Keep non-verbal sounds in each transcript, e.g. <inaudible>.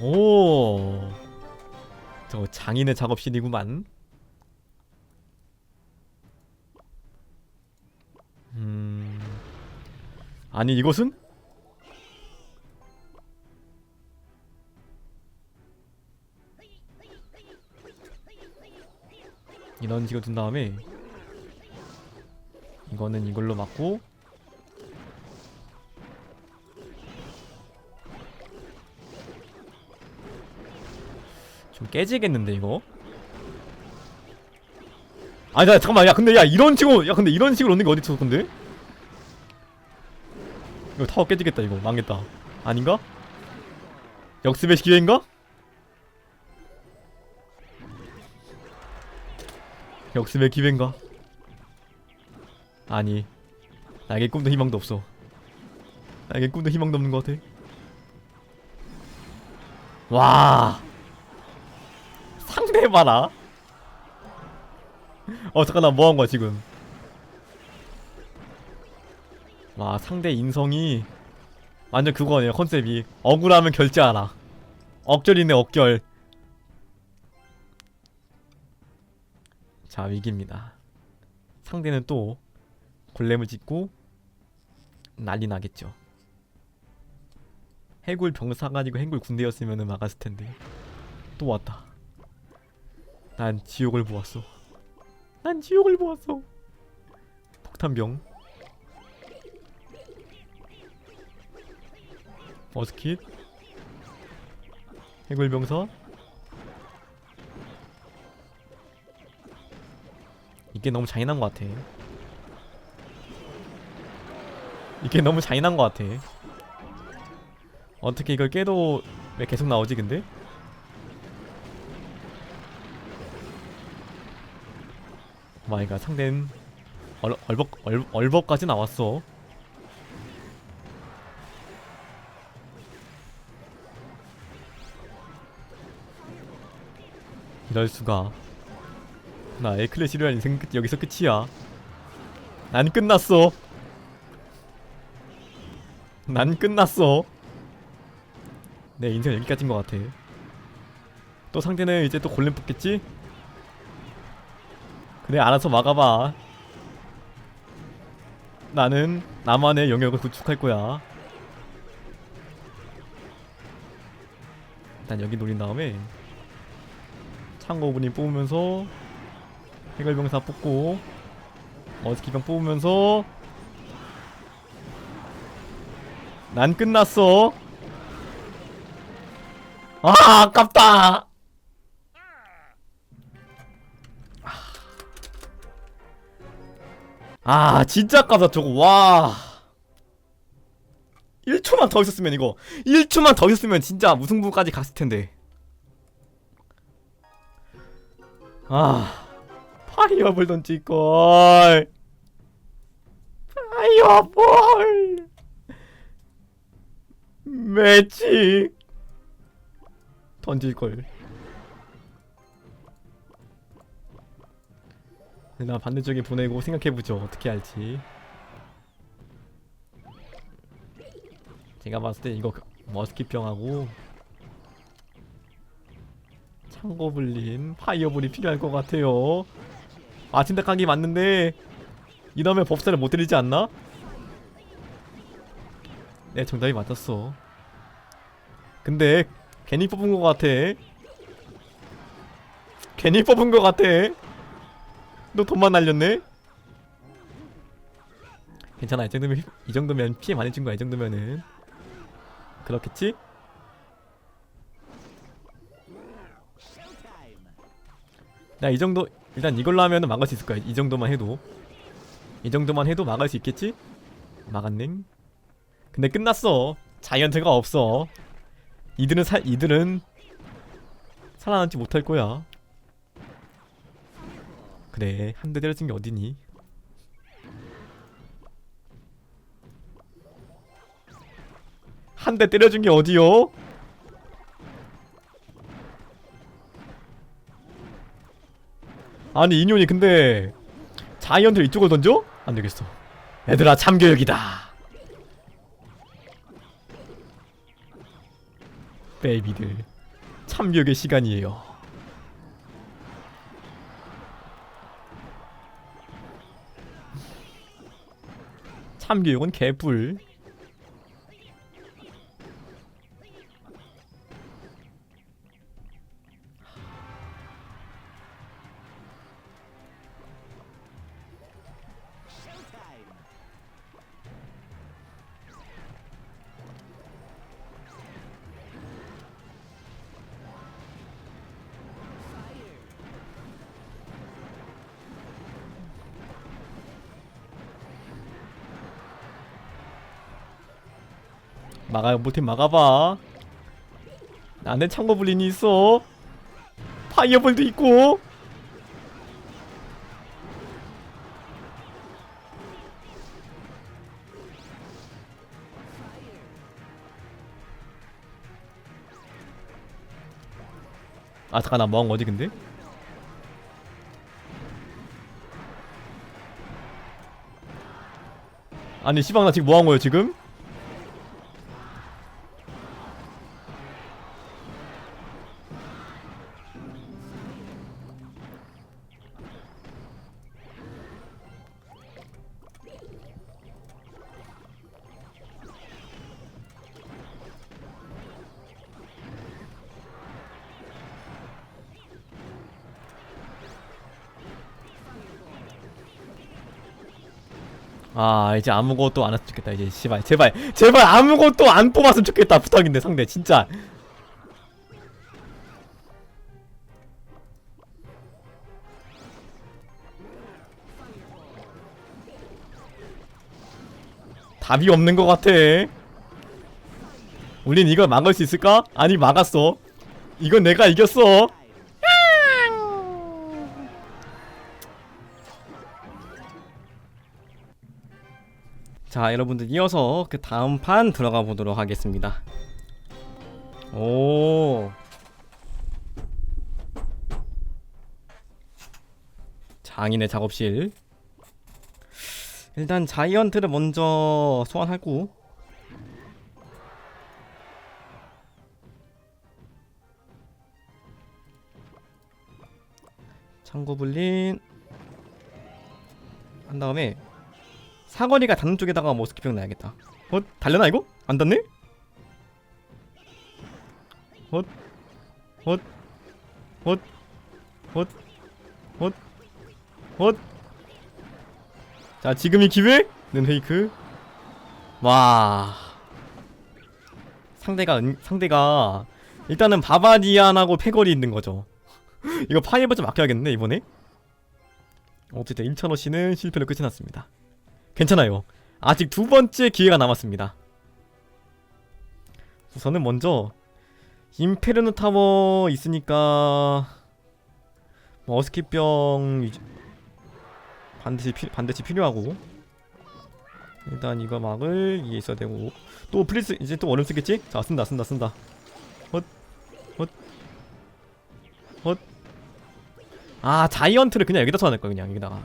오. 저 장인의 작업실이구만. 음. 아니 이것은? 이런 식으로 둔 다음에 이거는 이걸로 맞고 좀 깨지겠는데 이거? 아니 나 잠깐만 야 근데 야 이런 식으로 야 근데 이런 식으로 얻는 게 어딨어 근데? 이거 타워 깨지겠다 이거 망했다 아닌가? 역습의 기회인가? 역습의 기회인가? 아니 나에게 꿈도 희망도 없어 나에게 꿈도 희망도 없는 것 같아 와 상대 봐라 어 잠깐 나 뭐 한 거야 지금? 와 상대 인성이 완전 그거네요 컨셉이. 억울하면 결제하라 억결이네 억결. 자 위기입니다. 상대는 또 골렘을 짓고 난리 나겠죠. 해골 병사 가지고 해골 군대였으면 막았을 텐데. 또 왔다 난 지옥을 보았어. 난 지옥을 보았어. 폭탄병. 어스킷. 해골병사. 이게 너무 잔인한 것 같아. 이게 너무 잔인한 것 같아. 어떻게 이걸 깨도 왜 계속 나오지 근데? 마이가 상대는 얼, 얼벅 얼, 얼벅까지 나왔어. 이럴 수가. 나 에클레시리안 인생 끝 여기서 끝이야. 난 끝났어. 난 끝났어. 내 인생 여기까지인 것 같아. 또 상대는 이제 또 골렘 뽑겠지? 그래 알아서 막아봐. 나는 나만의 영역을 구축할 거야. 일단 여기 노린 다음에 창고분이 뽑으면서 해결병사 뽑고 어스키병 뽑으면서 난 끝났어. 아 아깝다 아 진짜 아깝다 저거. 와. 1초만 더 있었으면 이거. 1초만 더 있었으면 진짜 무승부까지 갔을 텐데. 아 파이어볼 던질 걸 파이어볼. 매직 던질 걸. 나 반대쪽에 보내고 생각해보죠 어떻게 할지. 제가 봤을 때 이거 그 머스킷병하고 창고블린 파이어볼이 필요할 것 같아요. 아침 닭가기 맞는데 이러면 법사를 못 때리지 않나? 네 정답이 맞았어. 근데 괜히 뽑은 것 같아. 괜히 뽑은 것 같아. 너 돈만 날렸네. 괜찮아 이 정도면 휘- 이 정도면 피해 많이 준 거야 이 정도면은 그렇겠지? 나 이 정도 일단 이걸로 하면은 막을 수 있을 거야 이 정도만 해도 이 정도만 해도 막을 수 있겠지? 막았네. 근데 끝났어. 자이언트가 없어. 이들은 살 이들은 살아남지 못할 거야. 그래 한 대 때려준 게 어디니? 한 대 때려준 게 어디요? 아니 인ion이 근데 자이언트 이쪽을 던져? 안 되겠어. 얘들아 참교육이다. 베이비들 참교육의 시간이에요 참교육은 개뿔 막아요 못해 막아봐 나는 창고블린이 있어 파이어볼도 있고 아 잠깐 나 뭐한 거지 근데? 아니 시방 나 지금 뭐한 거예요 지금? 아 이제 아무것도 안 했으면 좋겠다 이제. 씨발 제발 제발 아무것도 안 뽑았으면 좋겠다 부탁인데 상대 진짜. 답이 없는 것 같아. 우린 이걸 막을 수 있을까? 아니 막았어. 이건 내가 이겼어 자 여러분들 이어서 그 다음 판 들어가 보도록 하겠습니다. 오. 장인의 작업실. 일단 자이언트를 먼저 소환하고. 창고블린. 한 다음에 사거리가 닿는 쪽에다가 뭐 스키병 놔야겠다. 어? 달려나 이거? 안 닿네? 헛 헛 헛 헛 헛 헛. 자 지금이 기회 는 페이크. 와. 상대가 은, 상대가 일단은 바바디안하고 패거리 있는 거죠. <laughs> 이거 파이버 좀 아껴야겠네 이번에? 어쨌든 1차로시는 실패로 끝이 났습니다 괜찮아요. 아직 두 번째 기회가 남았습니다. 우선은 먼저 임페르노 타워 있으니까 뭐 어스키병 반드시 피, 반드시 필요하고 일단 이거 막을 이게 있어야 되고 또 프리스 이제 또 얼음 쓰겠지? 자 쓴다 쓴다 쓴다 헛 헛 헛 아 자이언트를 그냥 여기다 써야 될거야 그냥 여기다가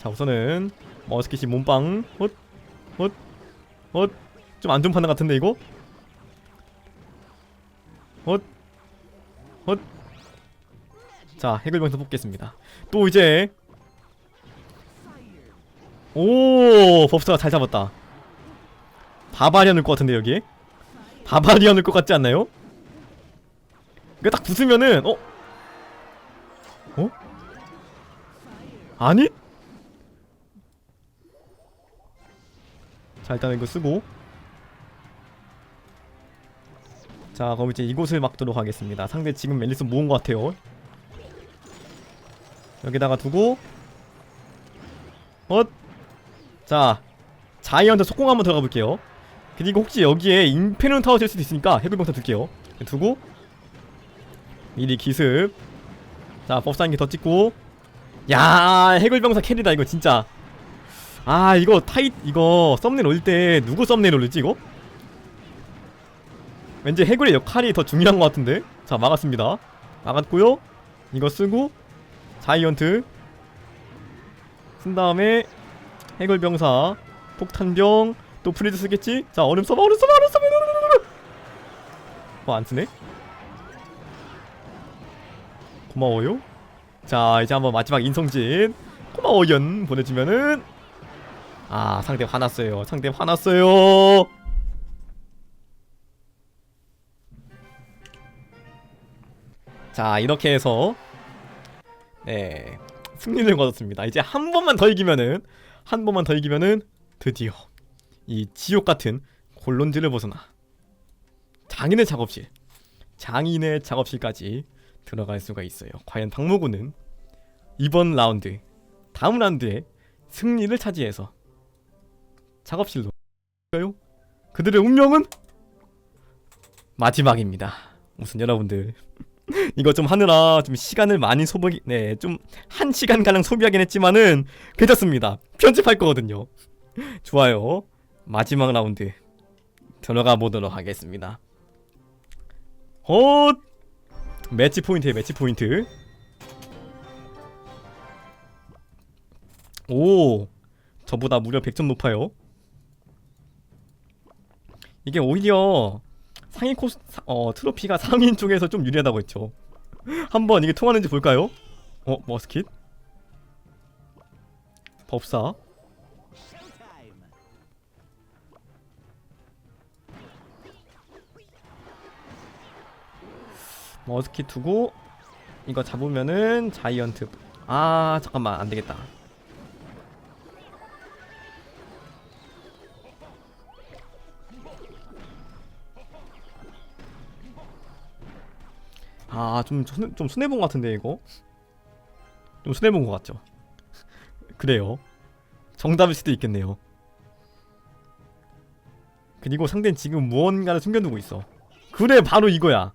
자 우선은 머스킷이 몸빵 헛헛헛좀 안 좋은 판단 같은데 이거 헛헛자 해글병사 뽑겠습니다 또 이제 오 법사가 잘 잡았다 바바리안 올것 같은데 여기 바바리안 올것 같지 않나요? 이거 딱 부수면은 어? 어? 아니? 자 일단 이거 쓰고. 자 그럼 이제 이곳을 막도록 하겠습니다. 상대 지금 멜리스 모은 것 같아요. 여기다가 두고. 엇! 자 자이언트 속공 한번 들어가 볼게요. 그리고 혹시 여기에 임페르노 타워 질 수도 있으니까 해골병사 둘게요. 두고. 미리 기습. 자 법사인기 더 찍고. 야 해골병사 캐리다 이거 진짜 아 이거 타이 이거 썸네일 올릴 때 누구 썸네일 올리지 이거? 왠지 해골의 역할이 더 중요한 것 같은데 자 막았습니다 막았고요 이거 쓰고 자이언트 쓴 다음에 해골병사 폭탄병 또 프리드 쓰겠지 자 얼음 써봐 얼음 써봐 얼음 써봐 어, 안 쓰네? 고마워요. 자, 이제 한번 마지막 인성진. 고마워연 보내주면은. 아, 상대 화났어요. 상대 화났어요. 자, 이렇게 해서. 네. 승리를 거뒀습니다. 이제 한 번만 더 이기면은. 한 번만 더 이기면은. 드디어. 이 지옥 같은 곤론지를 벗어나. 장인의 작업실. 장인의 작업실까지 들어갈 수가 있어요. 과연 박모구는 이번 라운드 다음 라운드에 승리를 차지해서 작업실로 가요. 그들의 운명은 마지막입니다. 우선 여러분들 <laughs> 이거 좀 하느라 좀 시간을 많이 소비 네좀 한 시간 가량 소비하긴 했지만은 괜찮습니다. 편집할 거거든요. <laughs> 좋아요. 마지막 라운드 들어가 보도록 하겠습니다. 헛 매치 포인트에 매치 포인트. 오, 저보다 무려 100점 높아요. 이게 오히려 상위 코스 사- 어 트로피가 상인 쪽에서 좀 유리하다고 했죠. 한번 이게 통하는지 볼까요? 어, 머스킷? 법사? 머스킷 두고 이거 잡으면은 자이언트 아 잠깐만 안되겠다 아좀 좀 손해본 것 같은데 이거? 좀 손해본 것 같죠? 그래요. 정답일 수도 있겠네요. 그리고 상대는 지금 무언가를 숨겨두고 있어. 그래 바로 이거야.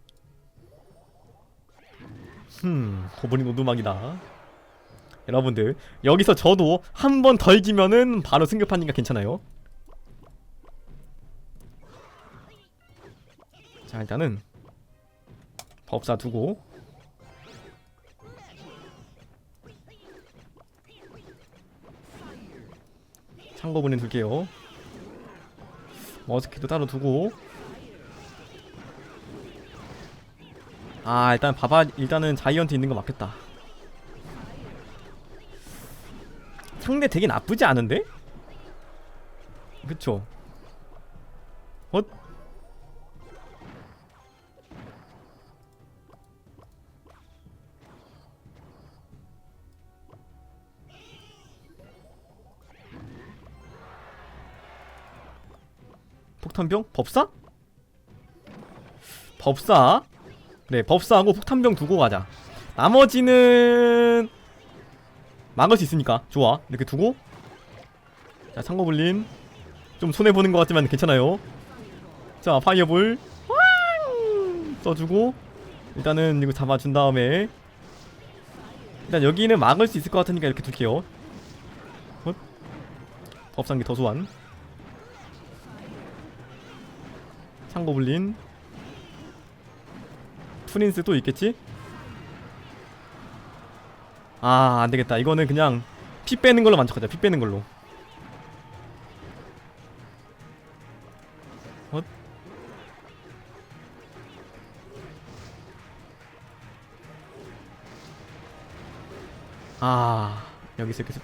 흠, 고블린 오두막이다. 여러분들, 여기서 저도 한 번 더 이기면은 바로 승급하니까 괜찮아요. 자, 일단은 법사 두고 창고분은 둘게요. 머스키도 따로 두고 아 일단 봐봐 일단은 자이언트 있는 거 맞겠다 상대 되게 나쁘지 않은데? 그쵸 어? 폭탄병? 법사? 법사? 네, 법사하고 폭탄병 두고 가자. 나머지는 막을 수 있으니까 좋아. 이렇게 두고 자, 창고불림 좀 손해 보는 것 같지만 괜찮아요. 자, 파이어볼 왕! 써주고 일단은 이거 잡아준 다음에 일단 여기는 막을 수 있을 것 같으니까 이렇게 둘게요. 헛. 법상기 더 소환 창고불린. 프린스 또 있겠지? 아 안되겠다. 이거는 그냥 피 빼는 걸로 만족하자. 피 빼는 걸로. 어? 아 여기서 이렇게 습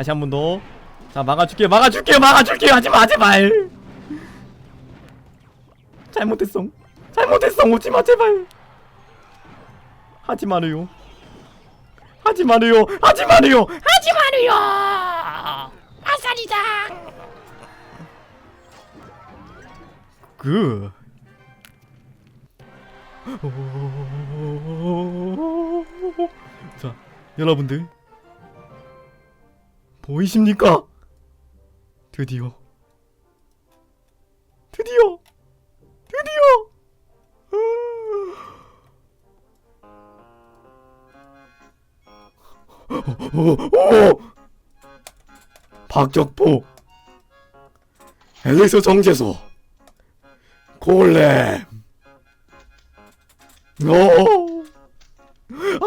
다시 한 번 더. 자, 막아줄게, 막아줄게, 막아줄게, 하지마, 제발. 잘못했어. 잘못했어, 오지마, 제발. 하지 말아요. 하지 말아요, 하지 말아요, 하지 말아요. 아싸리장. 그. 자, 여러분들 보이십니까? 드디어. 드디어. 드디어. 오, 오! 박적포. 앨리스 정제소. 골렘. 오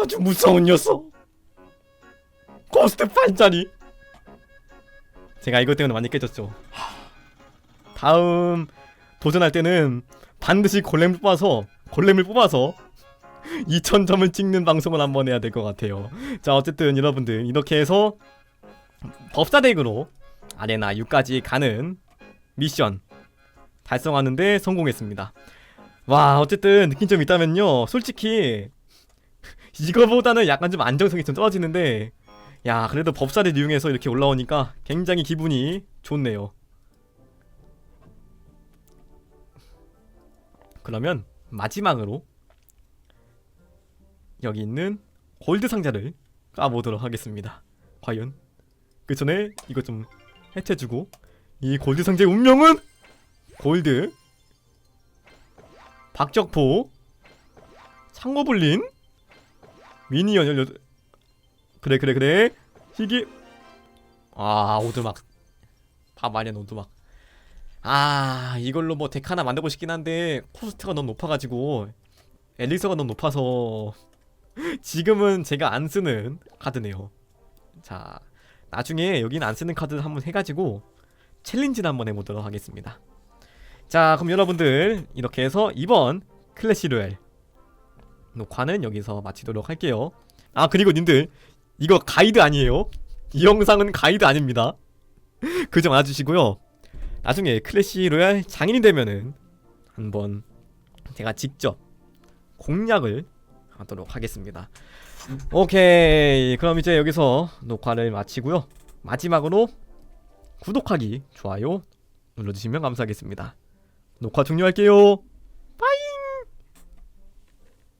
아주 무서운 녀석. 코스트 8짜리 제가 이것 때문에 많이 깨졌죠. 다음 도전할 때는 반드시 골렘을 뽑아서 골렘을 뽑아서 2000점을 찍는 방송을 한번 해야 될 것 같아요. 자 어쨌든 여러분들 이렇게 해서 법사덱으로 아레나 6까지 가는 미션 달성하는데 성공했습니다. 와 어쨌든 느낀 점 있다면요 솔직히 이거보다는 약간 좀 안정성이 좀 떨어지는데 야 그래도 법사를 이용해서 이렇게 올라오니까 굉장히 기분이 좋네요. 그러면 마지막으로 여기 있는 골드 상자를 까보도록 하겠습니다. 과연 그 전에 이거 좀 해체해주고 이 골드 상자의 운명은? 골드 박적포 창고불린 미니언 18 그래 그래 그래. 희귀. 아 오두막. 바바리안 오두막. 아 이걸로 뭐 덱 하나 만들고 싶긴 한데 코스트가 너무 높아가지고 엘리서가 너무 높아서 <laughs> 지금은 제가 안 쓰는 카드네요. 자 나중에 여기는 안 쓰는 카드 한번 해가지고 챌린지를 한번 해보도록 하겠습니다. 자 그럼 여러분들 이렇게 해서 이번 클래시 로얄 녹화는 여기서 마치도록 할게요. 아 그리고 님들 이거 가이드 아니에요? 이 영상은 가이드 아닙니다. <laughs> 그 점 알아주시고요. 나중에 클래시 로얄 장인이 되면은 한번 제가 직접 공략을 하도록 하겠습니다. 오케이. 그럼 이제 여기서 녹화를 마치고요. 마지막으로 구독하기 좋아요 눌러주시면 감사하겠습니다. 녹화 종료할게요